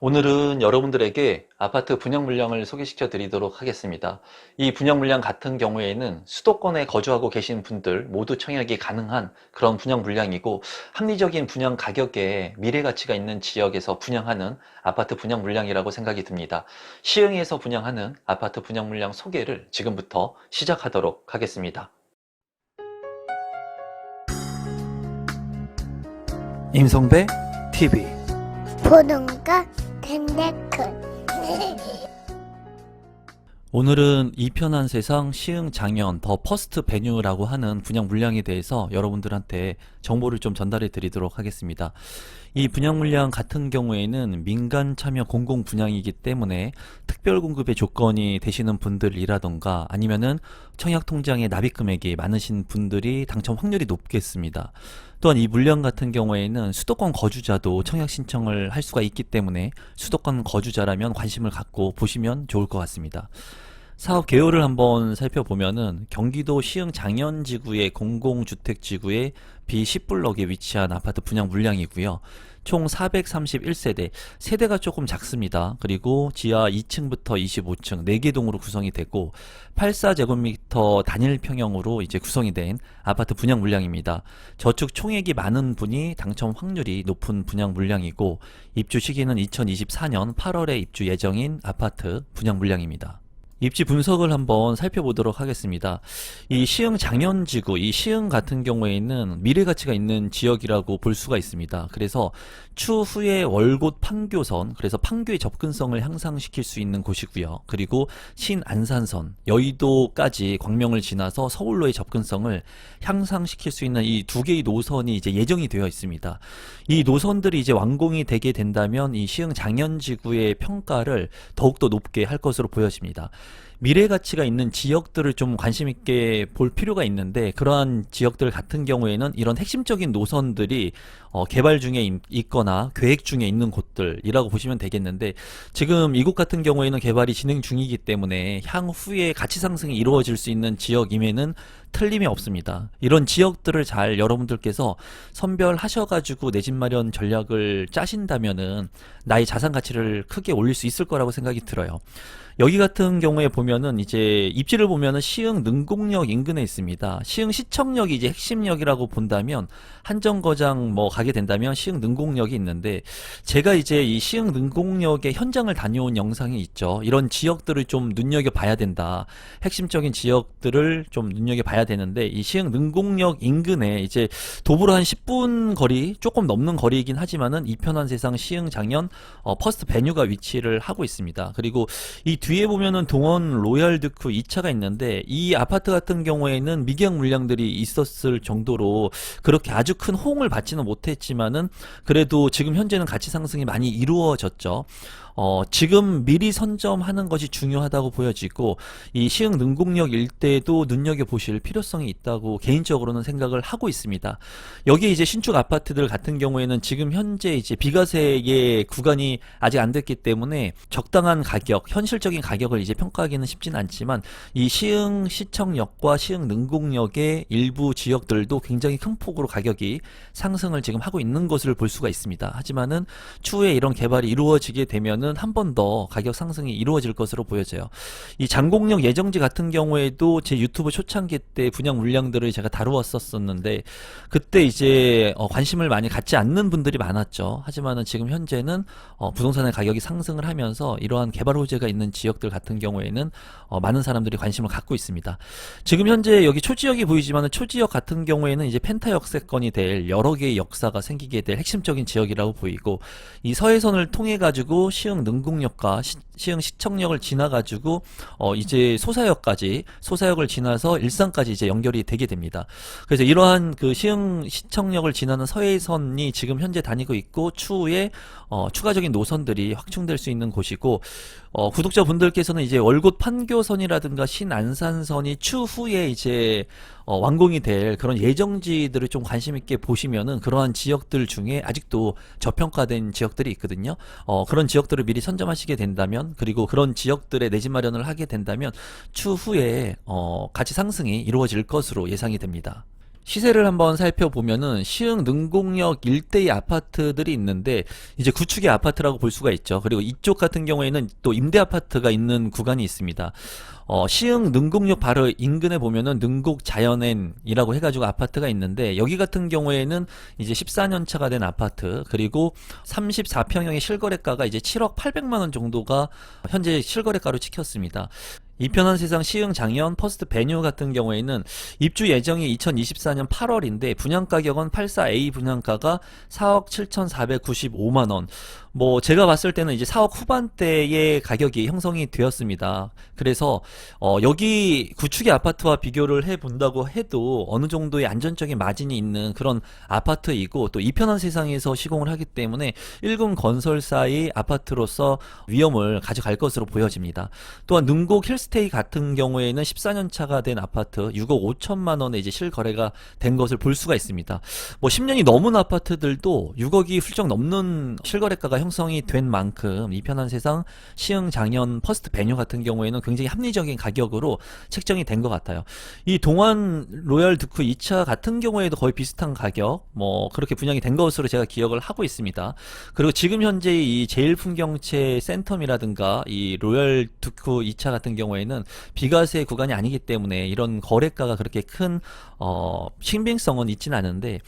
오늘은 여러분들에게 아파트 분양 물량을 소개시켜 드리도록 하겠습니다. 이 분양 물량 같은 경우에는 수도권에 거주하고 계신 분들 모두 청약이 가능한 그런 분양 물량이고 합리적인 분양 가격에 미래 가치가 있는 지역에서 분양하는 아파트 분양 물량이라고 생각이 듭니다. 시흥에서 분양하는 아파트 분양 물량 소개를 지금부터 시작하도록 하겠습니다. 임성배 TV 거 텐데큰 오늘은 이편한 세상 시흥 장현 더 퍼스트 베뉴라고 하는 분양 물량에 대해서 여러분들한테 정보를 좀 전달해 드리도록 하겠습니다. 이 분양 물량 같은 경우에는 민간 참여 공공 분양이기 때문에 특별 공급의 조건이 되시는 분들이라던가 아니면은 청약 통장에 납입 금액이 많으신 분들이 당첨 확률이 높겠습니다. 또한 이 물량 같은 경우에는 수도권 거주자도 청약 신청을 할 수가 있기 때문에 수도권 거주자라면 관심을 갖고 보시면 좋을 것 같습니다. 사업 개요를 한번 살펴보면은 경기도 시흥 장현지구의 공공주택지구의 B10블럭에 위치한 아파트 분양 물량이고요. 총 431세대, 세대가 조금 작습니다. 그리고 지하 2층부터 25층 4개 동으로 구성이 되고 84제곱미터 단일 평형으로 이제 구성이 된 아파트 분양 물량입니다. 저축 총액이 많은 분이 당첨 확률이 높은 분양 물량이고 입주 시기는 2024년 8월에 입주 예정인 아파트 분양 물량입니다. 입지 분석을 한번 살펴보도록 하겠습니다. 이 시흥 장현지구, 이 시흥 같은 경우에는 미래 가치가 있는 지역이라고 볼 수가 있습니다. 그래서 추 후에 월곶 판교선, 그래서 판교의 접근성을 향상시킬 수 있는 곳이고요. 그리고 신안산선, 여의도까지 광명을 지나서 서울로의 접근성을 향상시킬 수 있는 이 두 개의 노선이 이제 예정이 되어 있습니다. 이 노선들이 이제 완공이 되게 된다면 이 시흥 장현 지구의 평가를 더욱더 높게 할 것으로 보여집니다. 미래 가치가 있는 지역들을 좀 관심 있게 볼 필요가 있는데 그러한 지역들 같은 경우에는 이런 핵심적인 노선들이 어, 개발 중에 있- 있거나 계획 중에 있는 곳들이라고 보시면 되겠는데 지금 이곳 같은 경우에는 개발이 진행 중이기 때문에 향후에 가치 상승이 이루어질 수 있는 지역임에는 틀림이 없습니다. 이런 지역들을 잘 여러분들께서 선별하셔가지고 내 집 마련 전략을 짜신다면은 나의 자산 가치를 크게 올릴 수 있을 거라고 생각이 들어요. 여기 같은 경우에 보면은 이제 입지를 보면은 시흥 능곡역 인근에 있습니다. 시흥 시청역이 이제 핵심역이라고 본다면 한정거장 뭐 가게 된다면 시흥 능곡역이 있는데 제가 이제 이 시흥 능곡역의 현장을 다녀온 영상이 있죠. 이런 지역들을 좀 눈여겨 봐야 된다. 핵심적인 지역들을 좀 눈여겨 봐야 되는데 이 시흥 능곡역 인근에 이제 도보로 한 10분 거리 조금 넘는 거리이긴 하지만은 이편한 세상 시흥 장현 어, 퍼스트 베뉴가 위치를 하고 있습니다. 그리고 이 뒤에 보면은 동원 로얄 드크 2차가 있는데 이 아파트 같은 경우에는 미경 물량들이 있었을 정도로 그렇게 아주 큰 호응을 받지는 못했지만은 그래도 지금 현재는 가치 상승이 많이 이루어졌죠. 어, 지금 미리 선점하는 것이 중요하다고 보여지고 이 시흥 능곡역 일대도 눈여겨 보실 필요성이 있다고 개인적으로는 생각을 하고 있습니다. 여기 이제 신축 아파트들 같은 경우에는 지금 현재 이제 비과세의 구간이 아직 안 됐기 때문에 적당한 가격, 현실적인 가격을 이제 평가하기는 쉽진 않지만 이 시흥 시청역과 시흥 능곡역의 일부 지역들도 굉장히 큰 폭으로 가격이 상승을 지금 하고 있는 것을 볼 수가 있습니다. 하지만은 추후에 이런 개발이 이루어지게 되면은 한 번 더 가격 상승이 이루어질 것으로 보여져요. 이 장곡역 예정지 같은 경우에도 제 유튜브 초창기 때 분양 물량들을 제가 다루었었었는데 그때 이제 어, 관심을 많이 갖지 않는 분들이 많았죠. 하지만은 지금 현재는 어, 부동산의 가격이 상승을 하면서 이러한 개발 호재가 있는 지역들 같은 경우에는 어, 많은 사람들이 관심을 갖고 있습니다. 지금 현재 여기 초지역이 보이지만은 초지역 같은 경우에는 이제 펜타 역세권이 될 여러 개의 역사가 생기게 될 핵심적인 지역이라고 보이고 이 서해선을 통해 가지고 시흥 능곡역과 시, 시흥 시청역을 지나 가지고 어 이제 소사역까지 소사역을 지나서 일산까지 이제 연결이 되게 됩니다. 그래서 이러한 그 시흥 시청역을 지나는 서해선이 지금 현재 다니고 있고 추후에 어 추가적인 노선들이 확충될 수 있는 곳이고 어 구독자분들께서는 이제 월곶 판교선이라든가 신안산선이 추후에 이제 어 완공이 될 그런 예정지들을 좀 관심 있게 보시면은 그러한 지역들 중에 아직도 저평가된 지역들이 있거든요. 어 그런 지역들을 미리 선점하시게 된다면 그리고 그런 지역들의 내집 마련을 하게 된다면 추후에 어 가치 상승이 이루어질 것으로 예상이 됩니다. 시세를 한번 살펴보면은 시흥 능곡역 일대의 아파트들이 있는데 이제 구축의 아파트라고 볼 수가 있죠. 그리고 이쪽 같은 경우에는 또 임대 아파트가 있는 구간이 있습니다. 어, 시흥 능곡역 바로 인근에 보면은 능곡 자연엔이라고 해가지고 아파트가 있는데 여기 같은 경우에는 이제 14년 차가 된 아파트 그리고 34평형의 실거래가가 이제 7억 800만 원 정도가 현재 실거래가로 찍혔습니다. 이편한 세상 시흥 장현 퍼스트 베뉴 같은 경우에는 입주 예정이 2024년 8월인데 분양 가격은 84A 분양가가 4억 7,495만 원. 뭐 제가 봤을 때는 이제 4억 후반대의 가격이 형성이 되었습니다. 그래서 어 여기 구축의 아파트와 비교를 해 본다고 해도 어느 정도의 안전적인 마진이 있는 그런 아파트이고 또 이편한 세상에서 시공을 하기 때문에 1군 건설사의 아파트로서 위험을 가져갈 것으로 보여집니다. 또한 능곡 힐스테이 같은 경우에는 14년 차가 된 아파트 6억 5천만 원에 이제 실거래가 된 것을 볼 수가 있습니다. 뭐 10년이 넘은 아파트들도 6억이 훌쩍 넘는 실거래가가 형 성이 된 만큼 이 편한 세상 시흥 장현 퍼스트 베뉴 같은 경우에는 굉장히 합리적인 가격으로 책정이 된 것 같아요. 이 동안 로얄 드크 2차 같은 경우에도 거의 비슷한 가격 뭐 그렇게 분양이 된 것으로 제가 기억을 하고 있습니다. 그리고 지금 현재 이 제일 풍경채 센텀이라든가 이 로얄 드크 2차 같은 경우에는 비과세 구간이 아니기 때문에 이런 거래가가 그렇게 큰 어, 신빙성은 있진 않은데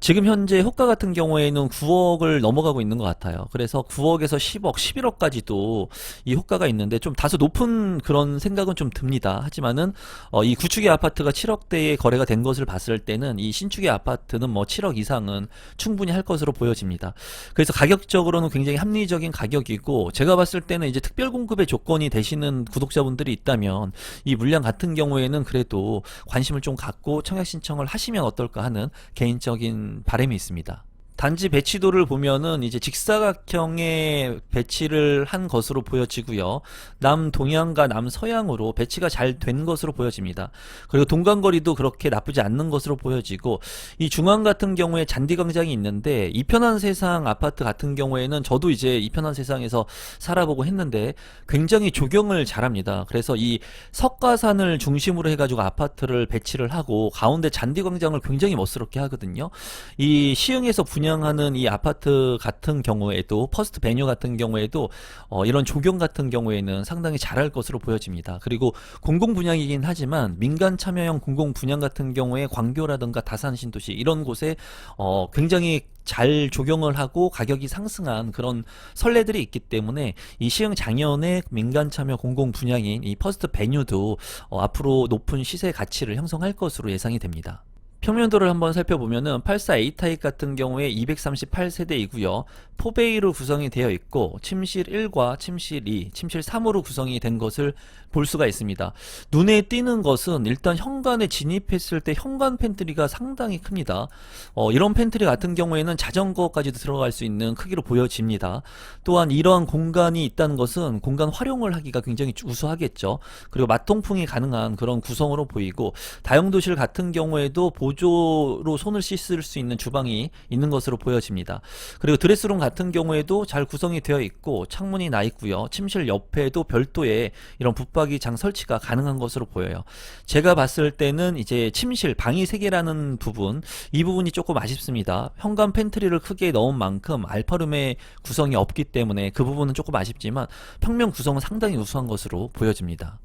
지금 현재 호가 같은 경우에는 9억을 넘어가고 있는 것 같아요. 그래서 9억에서 10억, 11억까지도 이 호가가 있는데 좀 다소 높은 그런 생각은 좀 듭니다. 하지만은 어, 이 구축의 아파트가 7억대에 거래가 된 것을 봤을 때는 이 신축의 아파트는 뭐 7억 이상은 충분히 할 것으로 보여집니다. 그래서 가격적으로는 굉장히 합리적인 가격이고 제가 봤을 때는 이제 특별 공급의 조건이 되시는 구독자분들이 있다면 이 물량 같은 경우에는 그래도 관심을 좀 갖고 청약 신청을 하시면 어떨까 하는 개인적인 바람이 있습니다. 단지 배치도를 보면은 이제 직사각형의 배치를 한 것으로 보여지고요. 남동향과 남서향으로 배치가 잘 된 것으로 보여집니다. 그리고 동간거리도 그렇게 나쁘지 않는 것으로 보여지고 이 중앙 같은 경우에 잔디광장이 있는데 이편한 세상 아파트 같은 경우에는 저도 이제 이편한 세상에서 살아보고 했는데 굉장히 조경을 잘합니다. 그래서 이 석가산을 중심으로 해가지고 아파트를 배치를 하고 가운데 잔디광장을 굉장히 멋스럽게 하거든요. 이 시흥에서 분양 하는 이 아파트 같은 경우에도 퍼스트 베뉴 같은 경우에도 어, 이런 조경 같은 경우에는 상당히 잘할 것으로 보여집니다. 그리고 공공 분양이긴 하지만 민간 참여형 공공 분양 같은 경우에 광교라든가 다산 신도시 이런 곳에 어, 굉장히 잘 조경을 하고 가격이 상승한 그런 선례들이 있기 때문에 이 시흥 장현의 민간 참여 공공 분양인 이 퍼스트 베뉴도 어, 앞으로 높은 시세 가치를 형성할 것으로 예상이 됩니다. 평면도를 한번 살펴보면은 84A 타입 같은 경우에 238세대이고요. 포베이로 구성이 되어 있고 침실 1과 침실 2, 침실 3으로 구성이 된 것을 볼 수가 있습니다. 눈에 띄는 것은 일단 현관에 진입했을 때 현관 팬트리가 상당히 큽니다. 어, 이런 팬트리 같은 경우에는 자전거까지도 들어갈 수 있는 크기로 보여집니다. 또한 이러한 공간이 있다는 것은 공간 활용을 하기가 굉장히 우수하겠죠. 그리고 마통풍이 가능한 그런 구성으로 보이고 다용도실 같은 경우에도 보 조로 손을 씻을 수 있는 주방이 있는 것으로 보여집니다. 그리고 드레스룸 같은 경우에도 잘 구성이 되어 있고 창문이 나 있고요. 침실 옆에도 별도의 이런 붙박이장 설치가 가능한 것으로 보여요. 제가 봤을 때는 이제 침실 방이 3개라는 부분 이 부분이 조금 아쉽습니다. 현관 팬트리를 크게 넣은 만큼 알파룸의 구성이 없기 때문에 그 부분은 조금 아쉽지만 평면 구성은 상당히 우수한 것으로 보여집니다.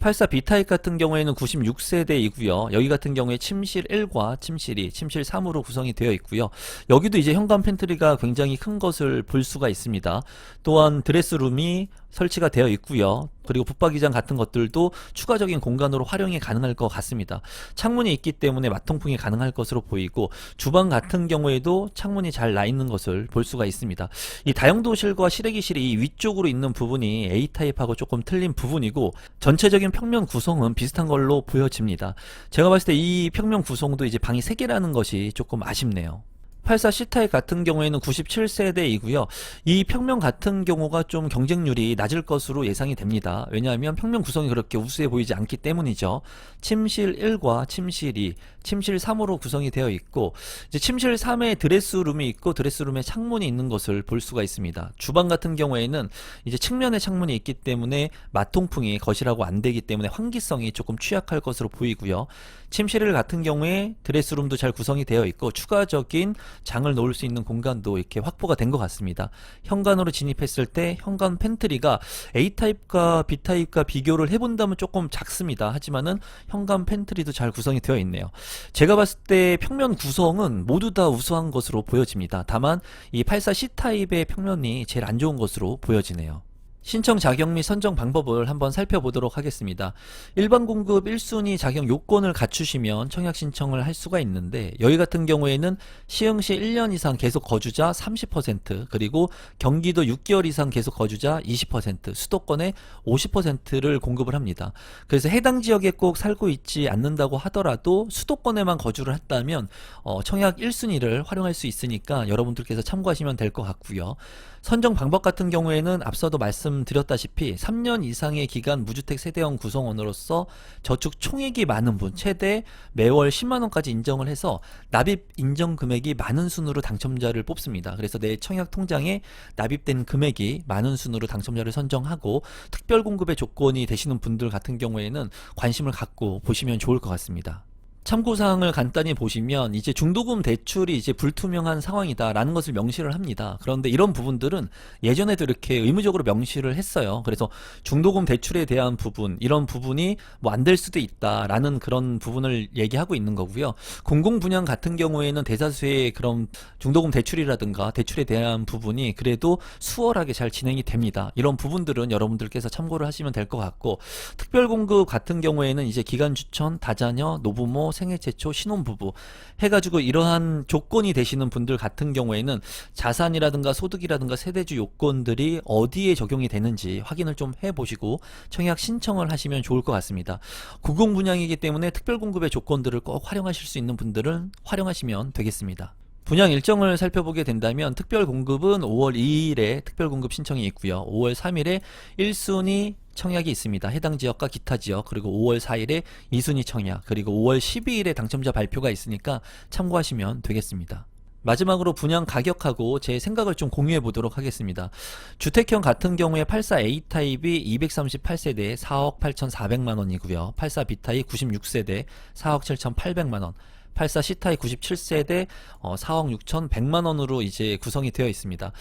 84 B타입 같은 경우에는 96세대이고요. 여기 같은 경우에 침실 1과 침실 2, 침실 3으로 구성이 되어 있고요. 여기도 이제 현관 팬트리가 굉장히 큰 것을 볼 수가 있습니다. 또한 드레스룸이 설치가 되어 있고요. 그리고 붙박이장 같은 것들도 추가적인 공간으로 활용이 가능할 것 같습니다. 창문이 있기 때문에 마통풍이 가능할 것으로 보이고 주방 같은 경우에도 창문이 잘 나 있는 것을 볼 수가 있습니다. 이 다용도실과 실외기실이 이 위쪽으로 있는 부분이 A타입하고 조금 틀린 부분이고 전체적인 평면 구성은 비슷한 걸로 보여집니다. 제가 봤을 때 이 평면 구성도 이제 방이 3개라는 것이 조금 아쉽네요. 84 C타입 같은 경우에는 97세대이고요. 이 평면 같은 경우가 좀 경쟁률이 낮을 것으로 예상이 됩니다. 왜냐하면 평면 구성이 그렇게 우수해 보이지 않기 때문이죠. 침실 1과 침실 2, 침실 3으로 구성이 되어 있고 이제 침실 3에 드레스룸이 있고 드레스룸에 창문이 있는 것을 볼 수가 있습니다. 주방 같은 경우에는 이제 측면에 창문이 있기 때문에 마통풍이 거실하고 안 되기 때문에 환기성이 조금 취약할 것으로 보이고요. 침실을 같은 경우에 드레스룸도 잘 구성이 되어 있고 추가적인 장을 놓을 수 있는 공간도 이렇게 확보가 된 것 같습니다. 현관으로 진입했을 때 현관 팬트리가 A타입과 B타입과 비교를 해본다면 조금 작습니다. 하지만은 현관 팬트리도 잘 구성이 되어 있네요. 제가 봤을 때 평면 구성은 모두 다 우수한 것으로 보여집니다. 다만 이 84C 타입의 평면이 제일 안 좋은 것으로 보여지네요. 신청 자격 및 선정 방법을 한번 살펴보도록 하겠습니다. 일반 공급 1순위 자격 요건을 갖추시면 청약 신청을 할 수가 있는데 여기 같은 경우에는 시흥 시 1년 이상 계속 거주자 30% 그리고 경기도 6개월 이상 계속 거주자 20% 수도권의 50%를 공급을 합니다. 그래서 해당 지역에 꼭 살고 있지 않는다고 하더라도 수도권에만 거주를 했다면 어, 청약 1순위를 활용할 수 있으니까 여러분들께서 참고하시면 될 것 같고요. 선정 방법 같은 경우에는 앞서도 말씀드렸다시피 3년 이상의 기간 무주택 세대형 구성원으로서 저축 총액이 많은 분 최대 매월 10만 원까지 인정을 해서 납입 인정 금액이 많은 순으로 당첨자를 뽑습니다. 그래서 내 청약 통장에 납입된 금액이 많은 순으로 당첨자를 선정하고 특별 공급의 조건이 되시는 분들 같은 경우에는 관심을 갖고 보시면 좋을 것 같습니다. 참고사항을 간단히 보시면 이제 중도금 대출이 이제 불투명한 상황이다라는 것을 명시를 합니다. 그런데 이런 부분들은 예전에도 이렇게 의무적으로 명시를 했어요. 그래서 중도금 대출에 대한 부분 이런 부분이 뭐 안 될 수도 있다라는 그런 부분을 얘기하고 있는 거고요. 공공 분양 같은 경우에는 대다수의 그런 중도금 대출이라든가 대출에 대한 부분이 그래도 수월하게 잘 진행이 됩니다. 이런 부분들은 여러분들께서 참고를 하시면 될 것 같고 특별 공급 같은 경우에는 이제 기간 추천, 다자녀, 노부모, 생애 최초, 신혼부부 해가지고 이러한 조건이 되시는 분들 같은 경우에는 자산이라든가 소득이라든가 세대주 요건들이 어디에 적용이 되는지 확인을 좀 해보시고 청약 신청을 하시면 좋을 것 같습니다. 공공 분양이기 때문에 특별 공급의 조건들을 꼭 활용하실 수 있는 분들은 활용하시면 되겠습니다. 분양 일정을 살펴보게 된다면 특별 공급은 5월 2일에 특별 공급 신청이 있고요. 5월 3일에 1순위 청약이 있습니다. 해당 지역과 기타 지역 그리고 5월 4일에 2순위 청약 그리고 5월 12일에 당첨자 발표가 있으니까 참고하시면 되겠습니다. 마지막으로 분양 가격하고 제 생각을 좀 공유해 보도록 하겠습니다. 주택형 같은 경우에 84A 타입이 238세대에 4억 8,400만 원이고요. 84B 타입 96세대 4억 7,800만 원. 84C 타입 97세대 어, 4억 6,100만 원으로 이제 구성이 되어 있습니다.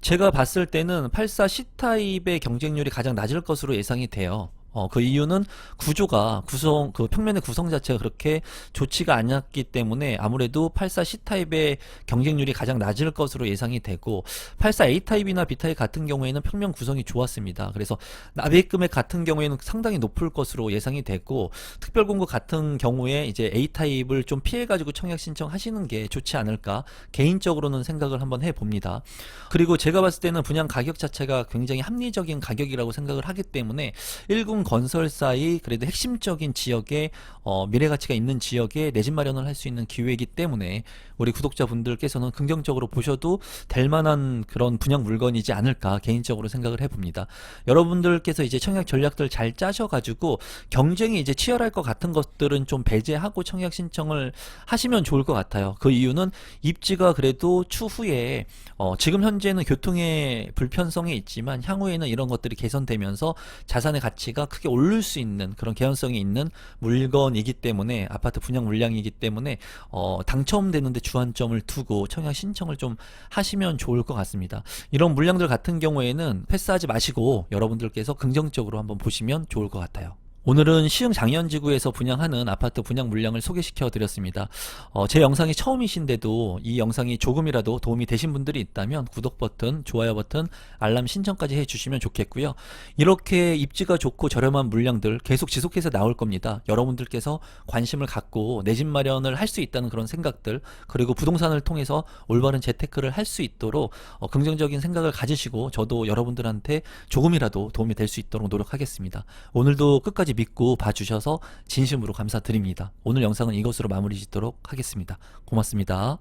제가 봤을 때는 84C 타입의 경쟁률이 가장 낮을 것으로 예상이 돼요. 어, 그 이유는 구조가 구성 그 평면의 구성 자체가 그렇게 좋지가 않았기 때문에 아무래도 84C 타입의 경쟁률이 가장 낮을 것으로 예상이 되고 84A 타입이나 B 타입 같은 경우에는 평면 구성이 좋았습니다. 그래서 납입 금액 같은 경우에는 상당히 높을 것으로 예상이 되고 특별 공급 같은 경우에 이제 A 타입을 좀 피해 가지고 청약 신청하시는 게 좋지 않을까 개인적으로는 생각을 한번 해 봅니다. 그리고 제가 봤을 때는 분양 가격 자체가 굉장히 합리적인 가격이라고 생각을 하기 때문에 1군 건설사의 그래도 핵심적인 지역에 어, 미래 가치가 있는 지역에 내 집 마련을 할 수 있는 기회이기 때문에 우리 구독자분들께서는 긍정적으로 보셔도 될 만한 그런 분양 물건이지 않을까 개인적으로 생각을 해봅니다. 여러분들께서 이제 청약 전략들 잘 짜셔가지고 경쟁이 이제 치열할 것 같은 것들은 좀 배제하고 청약 신청을 하시면 좋을 것 같아요. 그 이유는 입지가 그래도 추후에 어, 지금 현재는 교통의 불편성이 있지만 향후에는 이런 것들이 개선되면서 자산의 가치가 크게 오를 수 있는 그런 개연성이 있는 물건이기 때문에 아파트 분양 물량이기 때문에 어, 당첨되는데 주안점을 두고 청약 신청을 좀 하시면 좋을 것 같습니다. 이런 물량들 같은 경우에는 패스하지 마시고 여러분들께서 긍정적으로 한번 보시면 좋을 것 같아요. 오늘은 시흥 장현지구에서 분양하는 아파트 분양 물량을 소개시켜 드렸습니다. 어, 제 영상이 처음이신데도 이 영상이 조금이라도 도움이 되신 분들이 있다면 구독 버튼, 좋아요 버튼, 알람 신청까지 해주시면 좋겠고요. 이렇게 입지가 좋고 저렴한 물량들 계속 지속해서 나올 겁니다. 여러분들께서 관심을 갖고 내 집 마련을 할 수 있다는 그런 생각들 그리고 부동산을 통해서 올바른 재테크를 할 수 있도록 어, 긍정적인 생각을 가지시고 저도 여러분들한테 조금이라도 도움이 될 수 있도록 노력하겠습니다. 오늘도 끝까지 믿고 봐주셔서 진심으로 감사드립니다. 오늘 영상은 이것으로 마무리 짓도록 하겠습니다. 고맙습니다.